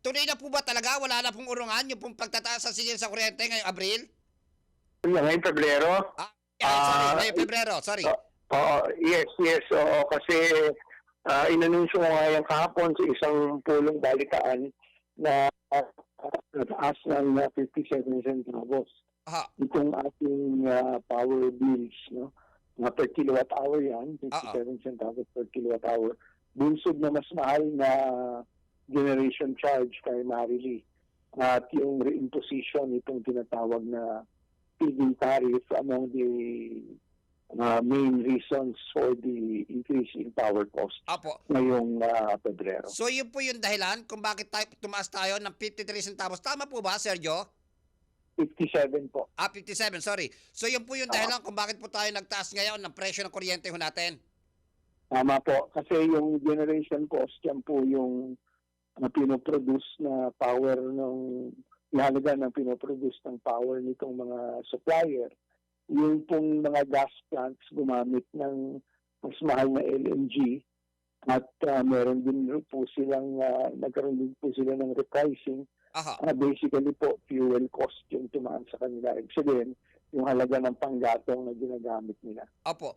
tuloy na po ba talaga? Wala na pong urungan yung pong pagtataas sa sigil sa kuryente ngayong Abril? Yung ngayong Pebrero? Ah, yeah, sorry, Ah, ngayong Pebrero, sorry. Oo, oo, yes, yes. Oo, kasi uh, inanunsyo ko nga yan kahapon sa isang pulong balitaan na uh, nataas ng uh, 57 centavos. Aha. Itong ating uh, power bills, no? Na per kilowatt hour yan, 57 centavos per kilowatt hour. Bunsod na mas mahal na generation charge primarily. At yung reimposition, itong tinatawag na feed-in tariff among the uh, main reasons for the increase in power cost Apo. ngayong uh, Pebrero. So yun po yung dahilan kung bakit tayo, tumaas tayo ng 53 centavos. Tama po ba, Sergio? 57 po. Ah, 57, sorry. So yun po yung dahilan kung bakit po tayo nagtaas ngayon ng presyo ng kuryente ho natin. Tama po. Kasi yung generation cost, yan po yung uh, pinoproduce na power ng ihalaga ng pinoproduce ng power nitong mga supplier. Yung pong mga gas plants gumamit ng mas mahal na LNG at uh, meron din po silang uh, nagkaroon din po sila ng repricing Aha. Ah, basically po, fuel cost yung tumaan sa kanila. Ibig sabihin, yung halaga ng panggatong na ginagamit nila. Opo.